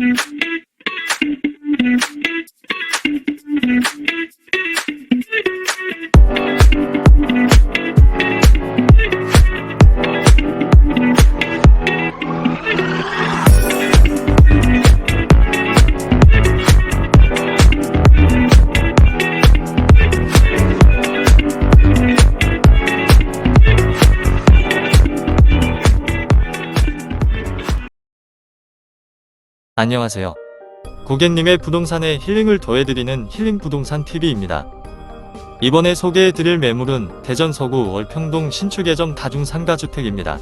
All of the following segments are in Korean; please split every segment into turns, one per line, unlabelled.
Mm-hmm. 안녕하세요. 고객님의 부동산에 힐링을 더해드리는 힐링 부동산 TV입니다. 이번에 소개해드릴 매물은 대전 서구 월평동 신축예정 다중상가주택입니다.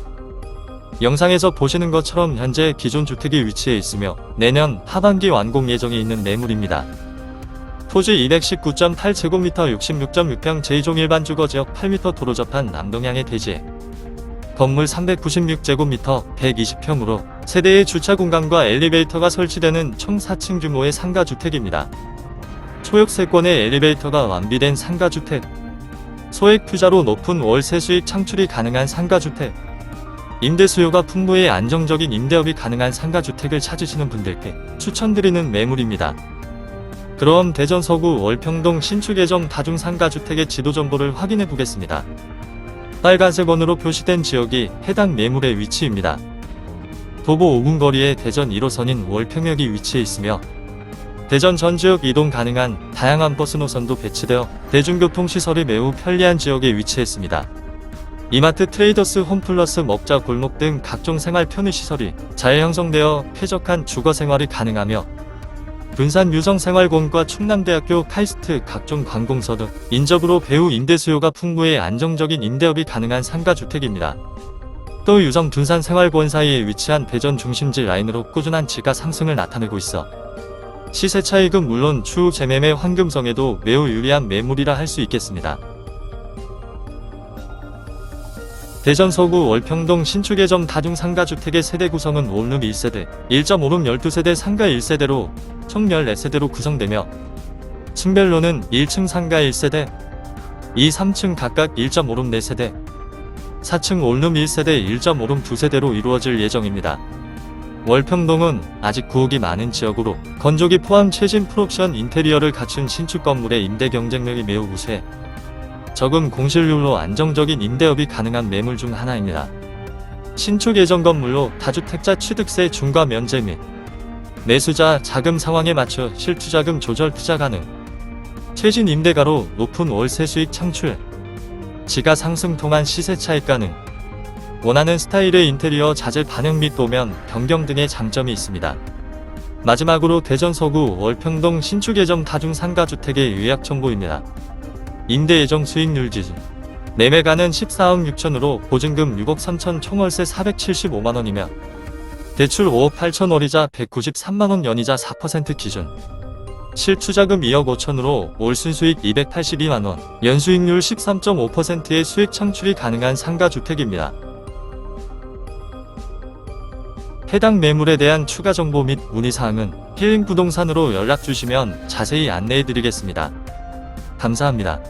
영상에서 보시는 것처럼 현재 기존 주택이 위치해 있으며 내년 하반기 완공 예정이 있는 매물입니다. 토지 219.8제곱미터 66.6평 제2종 일반 주거지역 8m 도로 접한 남동향의 대지에 건물 396제곱미터 120평으로 세대의 주차 공간과 엘리베이터가 설치되는 총 4층 규모의 상가주택입니다. 초역세권의 엘리베이터가 완비된 상가주택. 소액 투자로 높은 월세 수익 창출이 가능한 상가주택. 임대 수요가 풍부해 안정적인 임대업이 가능한 상가주택을 찾으시는 분들께 추천드리는 매물입니다. 그럼 대전 서구 월평동 신축예정 다중 상가주택의 지도 정보를 확인해 보겠습니다. 빨간색 원으로 표시된 지역이 해당 매물의 위치입니다. 도보 5분 거리에 대전 1호선인 월평역이 위치해 있으며 대전 전 지역 이동 가능한 다양한 버스 노선도 배치되어 대중교통 시설이 매우 편리한 지역에 위치했습니다. 이마트 트레이더스 홈플러스 먹자 골목 등 각종 생활 편의 시설이 잘 형성되어 쾌적한 주거 생활이 가능하며 분산 유성생활공과 충남대학교 카이스트 각종 관공서 등 인접으로 배우 임대 수요가 풍부해 안정적인 임대업이 가능한 상가주택입니다. 또 유성 둔산 생활권 사이에 위치한 대전 중심지 라인으로 꾸준한 지가 상승을 나타내고 있어 시세 차익은 물론 추후 재매매 환금성에도 매우 유리한 매물이라 할 수 있겠습니다. 대전 서구 월평동 신축예정 다중 상가주택의 세대 구성은 원룸 1세대, 1.5룸 12세대 상가 1세대로 총 14세대로 구성되며 층별로는 1층 상가 1세대, 2, 3층 각각 1.5룸 4세대, 4층 원룸 1세대 1.5룸 2세대로 이루어질 예정입니다. 월평동은 아직 구옥이 많은 지역으로 건조기 포함 최신 풀옵션 인테리어를 갖춘 신축 건물의 임대 경쟁력이 매우 우수해 적은 공실률로 안정적인 임대업이 가능한 매물 중 하나입니다. 신축 예정 건물로 다주택자 취득세 중과 면제 및 매수자 자금 상황에 맞춰 실투자금 조절 투자 가능. 최신 임대가로 높은 월세 수익 창출. 지가 상승 통한 시세 차익 가능. 원하는 스타일의 인테리어 자재 반영 및 도면 변경 등의 장점이 있습니다. 마지막으로 대전 서구 월평동 신축 예정 다중 상가주택의 요약 정보입니다. 임대 예정 수익률 기준 매매가는 14억 6천으로 보증금 6억 3천 총월세 475만원이며 대출 5억 8천 월이자 193만원 연이자 4% 기준 실투자금 2억 5천으로 올 순수익 282만원 연수익률 13.5%의 수익 창출이 가능한 상가주택입니다. 해당 매물에 대한 추가 정보 및 문의사항은 힐링 부동산으로 연락 주시면 자세히 안내해 드리겠습니다. 감사합니다.